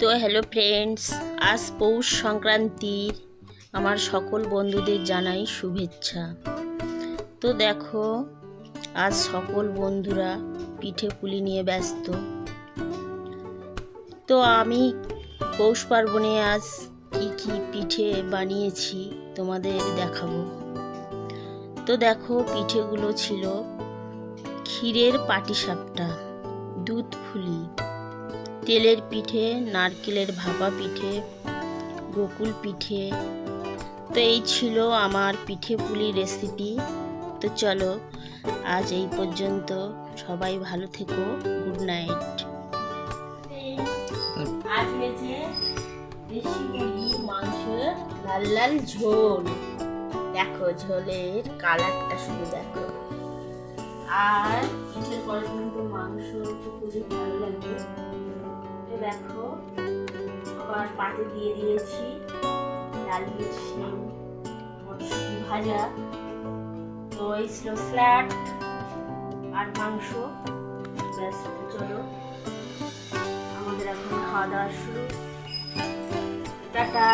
তো hello friends আজ পৌষ সংক্রান্তির আমার সকল বন্ধুদের জানাই শুভেচ্ছা। তো দেখো, আজ সকল বন্ধুরা পিঠে পুলি নিয়ে ব্যস্ত। তো আমি পৌষ পার্বণে আজ কি কি পিঠে বানিয়েছি তোমাদের দেখাবো। তো দেখো, পিঠেগুলো ছিল ক্ষীরের পাটিসাপটা, দুধ ফুলি। তেলের পিঠে, নারকেলের ভাপা পিঠে, গোকুল পিঠে। তো এই ছিল আমার পিঠে পুলি রেসিপি তো চলো, আজ এই পর্যন্ত। সবাই ভালো থেকো। গুড নাইট মাংস লাল লাল ঝোল। দেখো ঝোলের কালারটা শুধু দেখো। আর পিঠের পরে কিন্তু মাংস খুবই ভালো দেখো আবার পাতে দিয়ে দিয়েছি ডাল দিয়েছি, মটরশুঁটি ভাজা তো এই ছিল স্ল্যাট আর মাংস। ব্যাস চলো, আমাদের এখন খাওয়া দাওয়া শুরু। টাটা।